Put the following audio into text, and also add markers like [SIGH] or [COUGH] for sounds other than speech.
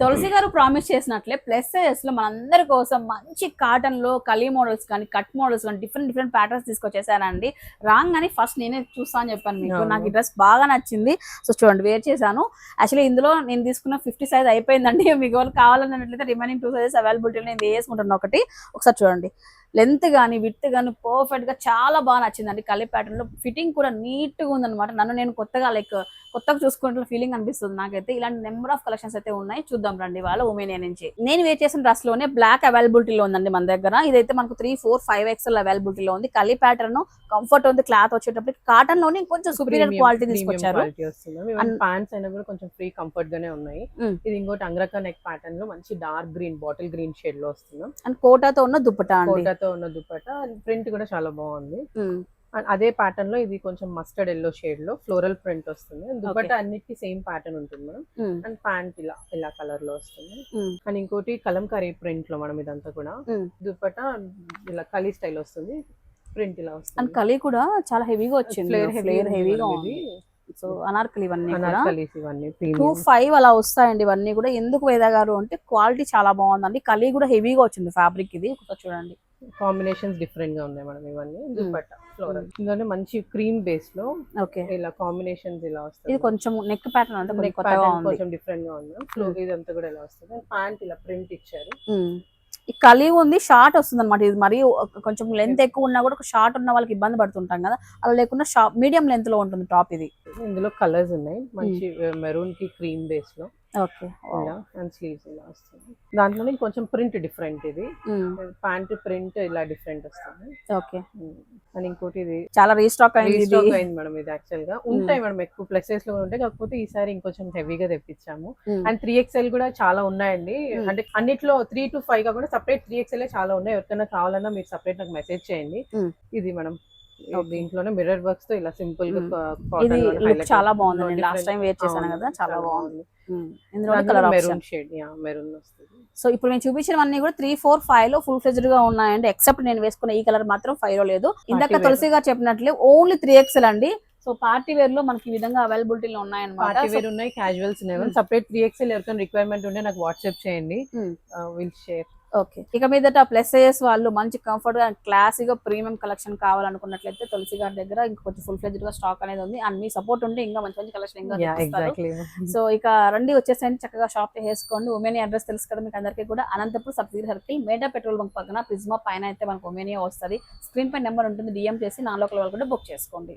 తులసి గారు ప్రామిస్ చేసినట్లే ప్లస్ సైజెస్లో మనందరి కోసం మంచి కాటన్లో కలీ మోడల్స్ కానీ కట్ మోడల్స్ కానీ డిఫరెంట్ డిఫరెంట్ ప్యాటర్న్స్ తీసుకొచ్చేసానండి రాంగ్ అని ఫస్ట్ నేనే చూస్తా అని చెప్పాను మీకు. నాకు ఈ డ్రెస్ బాగా నచ్చింది. సో చూడండి వేర్ చేశాను. యాక్చువల్లీ ఇందులో నేను తీసుకున్న ఫిఫ్టీ సైజ్ అయిపోయిందండి. [LAUGHS] మీకు ఎవరు కావాలన్నట్లయితే రిమైనింగ్ టూ సైజెస్ అవైలబిలిటీ నేను వేసుకుంటున్నాను ఒకటి. ఒకసారి చూడండి. లెంత్ కానీ విత్ కానీ పర్ఫెక్ట్గా చాలా బాగా నచ్చిందండి. కలీ ప్యాటర్న్లో ఫిట్టింగ్ కూడా నీట్గా ఉందన్నమాట. నన్ను నేను కొత్తగా లైక్ కొత్తగా చూసుకుంటున్న ఫీలింగ్ అనిపిస్తుంది నాకైతే. ఇలాంటి నెంబర్ ఆఫ్ కలెక్షన్స్ అయితే ఉన్నాయి. చూద్దాం రండి వాళ్ళ ఉమెనియా నుంచి. నేను వేర్ చేసిన డ్రెస్లోనే బ్లాక్ అవైలబిలిటీలో ఉందండి మన దగ్గర. ఇదైతే మనకు త్రీ ఫోర్ ఫైవ్ ఎక్స్ఎల్ అవైలబిలిటీలో ఉంది. కలీ ప్యాటర్న్ కంఫర్ట్ ఉంది క్లాత్ వచ్చేటప్పటికి. కాటన్లోనే కొంచెం సుపీరియర్ క్వాలిటీ తీసుకొచ్చారు. ప్యాంట్స్ అయినా కూడా కొంచెం ఫ్రీ కంఫర్ట్ గానే ఉన్నాయి. Mm. ఇది ఇంకోటి అంగ్రక నెక్ ప్యాటర్న్లో మంచి డార్క్ గ్రీన్ బాటిల్ గ్రీన్ షేడ్లో వస్తున్నాం అండ్ కోటాతో ఉన్న దుప్పటా అండి. కోటాతో ఉన్న దుపట్టా ప్రింట్ కూడా చాలా బాగుంది. అండ్ అదే ప్యాటర్న్లో ఇది కొంచెం మస్టర్డ్ ఎల్లో షేడ్లో ఫ్లోరల్ ప్రింట్ వస్తుంది. దుపట్టా అన్నిటికీ సేమ్ ప్యాటర్న్ ఉంటుంది మేడం. అండ్ ప్యాంట్ ఇలా ఇలా కలర్లో వస్తుంది. అండ్ ఇంకోటి కలంకారీ ప్రింట్లో మనం ఇదంతా కూడా. దుపట్టా ఇలా కలీ స్టైల్ వస్తుంది ప్రింట్ ఇలా అండ్ వస్తుంది కలీ కూడా చాలా హెవీగా వచ్చింది. ఫ్లేర్ హెవీగా ఉంది సో అనార్కలి ఇవన్నీ అనార్కలీస్ ఇవన్నీ టూ ఫైవ్ అలా వస్తాయండి ఇవన్నీ కూడా. ఎందుకు వేదా గారు అంటే క్వాలిటీ చాలా బాగుందండి. కలీ కూడా హెవీగా వచ్చింది ఫ్యాబ్రిక్ ఇది. ఒకసారి చూడండి. కాంబినేషన్స్ డిఫరెంట్గా ఉన్నాయి మేడం ఇవన్నీ. దుపట్టా ఫ్లోరల్ ఇందులోనే మంచి క్రీమ్ బేస్లో ఓకే. ఇలా కాంబినేషన్స్ ఇలా ఇది వస్తుంది కొంచెం నెక్ ప్యాటర్న్ అంటే కొంచెం నెక్ కొత్తగా ప్యాటర్న్ ఉంది. కొంచెం డిఫరెంట్గా ఉంది. ఫ్లో ఇదంతా కూడా ఇలా వస్తుంది. అండ్ ప్యాంట్ ఇలా ప్రింట్ ఇచ్చారు. ఈ కలీ ఉంది షార్ట్ వస్తుంది అనమాట ఇది మరి కొంచెం లెంత్ ఎక్కువ ఉన్నా కూడా ఒక షార్ట్ ఉన్న వాళ్ళకి ఇబ్బంది పడుతుంటాం కదా. అలా లేకుండా షార్ట్ మీడియం లెంత్లో ఉంటుంది టాప్ ఇది. ఇందులో కలర్స్ ఉన్నాయి. మంచి మెరూన్కి క్రీమ్ బేస్లో ఓకే. ఇలా అండ్ స్లీవ్స్ ఇలా వస్తుంది. దాంట్లోనే కొంచెం ప్రింట్ డిఫరెంట్ ఇది. ప్యాంట్ ప్రింట్ ఇలా డిఫరెంట్ వస్తుంది. ఓకే. అండ్ ఇంకోటి ఇది చాలా రీస్టాక్ అయింది రీస్టాక్ అయింది మేడం ఇది యాక్చువల్గా ఉంటాయి మేడం ఎక్కువ ప్లసెస్లో ఉంటాయి కాకపోతే ఈసారి ఇంకొంచెం హెవీగా తెప్పించాము. అండ్ త్రీ ఎక్స్ఎల్ కూడా చాలా ఉన్నాయండి Hmm. అంటే అన్నిట్లో త్రీ టు ఫైవ్ కాకుండా సపరేట్ త్రీ ఎక్స్ఎల్ చాలా ఉన్నాయి ఎవరికైనా కావాలన్నా మీరు సపరేట్ నాకు మెసేజ్ చేయండి Hmm. ఇది మనం Okay. దీంట్లోనే మిర్రర్ వర్క్స్తో ఇలా సింపుల్గా ఇది లుక్ చాలా బాగుంది లాస్ట్ టైం వేర్ చేశాను కదా చాలా బాగుంది. ఇందులో colour maroon shade yeah maroon వస్తుంది. సో ఇప్పుడు నేను చూపించినవన్నీ కూడా త్రీ ఫోర్ ఫైవ్లో ఫుల్ ఫ్లెజ్డ్గా ఉన్నాయండి. ఎక్సెప్ట్ నేను వేసుకున్న ఈ కలర్ మాత్రం ఫైవ్లో లేదు. ఇందాక. తులసి గారు చెప్పినట్లే ఓన్లీ త్రీ ఎక్స్ఎల్ అండి. సో పార్టీ వేర్లో మనకి ఈ విధంగా అవైలబిలిటీలో ఉన్నాయన్నమాట. పార్టీ వేర్ ఉన్నాయి క్యాజువల్స్ ఉన్నాయి. సపరేట్ త్రీ ఎక్స్ఎల్ ఎవరికైనా రిక్వైర్మెంట్ ఉంటే నాకు వాట్సాప్ చేయండి. Will share okay. ఇక మీదట ప్లస్ అయ్యేస్ వాళ్ళు మంచి కంఫర్ట్గా క్లాసీగా ప్రీమియం కలెక్షన్ కావాలనుకున్నట్లయితే తులసి గారి దగ్గర ఇంకొంచెం ఫుల్ ఫ్లెజ్డ్గా స్టాక్ అనేది ఉంది. అండ్ మీ సపోర్ట్ ఉంటే ఇంకా మంచి మంచి కలెక్షన్ ఇంకా సో ఇక రండి వచ్చేసండి చక్కగా షాప్ చేసుకోండి ఉమెని అడ్రస్ తెలుసు కదా మీకు అందరికీ కూడా. అనంతపూర్ సబ్సిడీ సర్కిల్ మేడా పెట్రోల్ బంక్ పక్కన ప్రిజ్మా పైన అయితే మనకు ఉమెనియా వస్తుంది. స్క్రీన్ పై నెంబర్ ఉంటుంది డిఎం చేసి నా లోకల్ వాళ్ళు కూడా బుక్ చేసుకోండి.